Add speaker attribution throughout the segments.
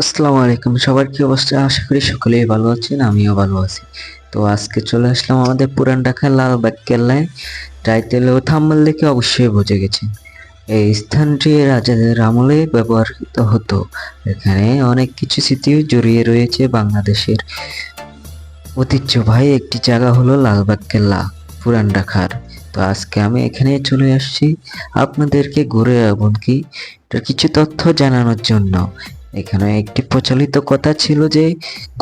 Speaker 1: আসসালামু আলাইকুম। সবার কি অবস্থা? আশা করি সকলেই ভালো আছেন, আমিও ভালো আছি। তো আজকে চলে আসলাম আমাদের পুরান ঢাকার লালবাগ কেল্লায় টাইটেল ও থাম্বনেল দেখে অবশ্যই বুঝে গেছেন। এই স্থানটি রাজাদের আমলে ব্যবহৃত হতো। এখানে অনেক কিছু স্মৃতি জড়িয়ে রয়েছে বাংলাদেশের। ঐতিহ্যবাহী একটি জায়গা হলো লালবাগ কেল্লা পুরান ঢাকার। তো আজকে আমি এখানে চলে আসছি আপনাদেরকে ঘুরে এমনকি কিছু তথ্য জানানোর জন্য। এখানে একটি প্রচলিত কথা ছিল যে,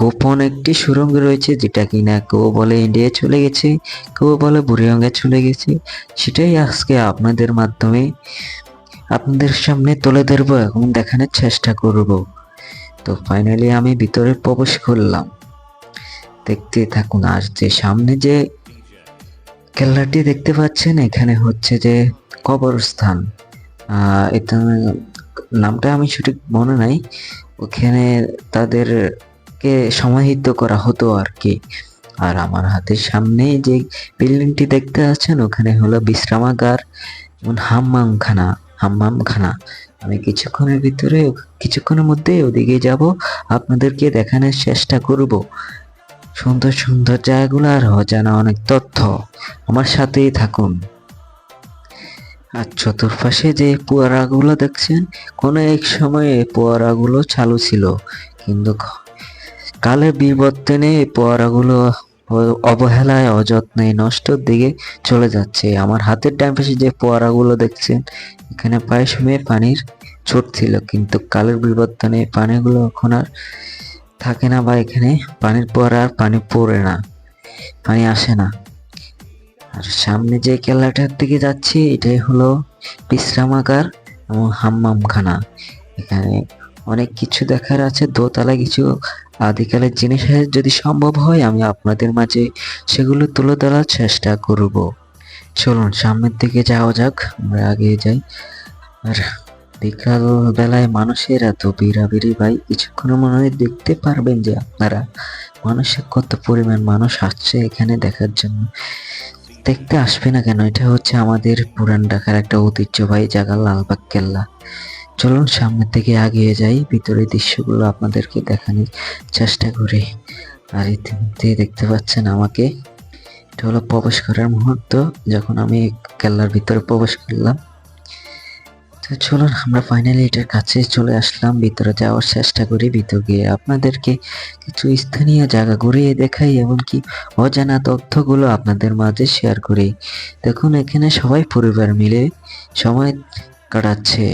Speaker 1: গোপন একটি সুড়ঙ্গ রয়েছে যেটা কিনা কেউ বলে ইন্ডিয়া চলে গেছে, কেউ বলে বুড়িগঙ্গা চলে গেছে। সেটাই আজকে আপনাদের মাধ্যমে আপনাদের সামনে তুলে ধরবো, এবং দেখানোর চেষ্টা করব। তো ফাইনালি আমি ভিতরে প্রবেশ করলাম। দেখতে থাকুন, আর যে সামনে যে কেল্লাটি দেখতে পাচ্ছেন, এখানে হচ্ছে যে কবরস্থান। এটা নামটা আমি সঠিক মনে নাই। ওখানে তাদেরকে সমাহিত করা হতো আর কি। আর আমার হাতের সামনে যে বিল্ডিংটি দেখতে আছেন ওখানে হলো বিশ্রামাগার এবং হাম্মামখানা হাম্মামখানা। আমি কিছুক্ষণের ভিতরে, কিছুক্ষণের মধ্যে ওদিকে যাব, আপনাদেরকে দেখানোর চেষ্টা করব। সুন্দর সুন্দর জায়গাগুলো আর অজানা অনেক তথ্য। আমার সাথেই থাকুন। আর চতুর্পাশে যে পুয়ারাগুলো দেখছেন, কোনো এক সময় পুয়ারাগুলো চালু ছিল। কিন্তু ক- কালের বিবর্তনে পুয়ারাগুলো অবহেলায় অযত্নে নষ্টর দিকে চলে যাচ্ছে। আমার হাতের ডান পাশে যে পোয়ারাগুলো দেখছেন, এখানে প্রায় সময় পানির ছোট ছিল। কিন্তু কালের বিবর্তনে পানিগুলো এখন আর থাকে না বা এখানে পানির পর আর পানি পড়ে না, পানি আসে না। আর সামনে যে কেল্লাটার দিকে যাচ্ছি, এটাই হলো বিশ্রামাগার এবং হাম্মামখানা। এখানে অনেক কিছু দেখার আছে। দোতলা কিছু আদিকালের জিনিস যদি সম্ভব হয়, আমি আপনাদের মাঝে সেগুলো তুলে ধরার চেষ্টা করব। চলুন, সামনের দিকে যাওয়া যাক। আমরা আগে যাই। আর বিকাল বেলায় মানুষের এত বিড়াবিড়ি ভাই, কিছুক্ষণের মনে হয় দেখতে পারবেন যে আপনারা মানুষের কত পরিমাণ মানুষ আসছে এখানে দেখার জন্য। দেখতে আসবে না কেন? এটা হচ্ছে আমাদের পুরান ঢাকার একটা ঐতিহ্যবাহী জায়গা, লালবাগ কেল্লা। চলুন সামনের থেকে আগিয়ে যাই, ভিতরের দৃশ্যগুলো আপনাদেরকে দেখানোর চেষ্টা করি। আর ইতিমধ্যে দেখতে পাচ্ছেন আমাকে। এটা হলো প্রবেশ করার মুহূর্ত, যখন আমি কেল্লার ভিতরে প্রবেশ করলাম। তো চলুন, আমরা ফাইনালি এটার কাছে চলে আসলাম। ভিতরে যাওয়ার চেষ্টা করি, ভিতরে গিয়ে আপনাদেরকে কিছু স্থানীয় জায়গা ঘুরিয়ে দেখাই, এমনকি অজানা তথ্যগুলো আপনাদের মাঝে শেয়ার করি। দেখুন, এখানে সবাই পরিবার মিলে সময় কাটাচ্ছে।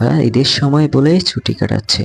Speaker 1: হ্যাঁ ঈদের সময় বলেই ছুটি কাটাচ্ছে।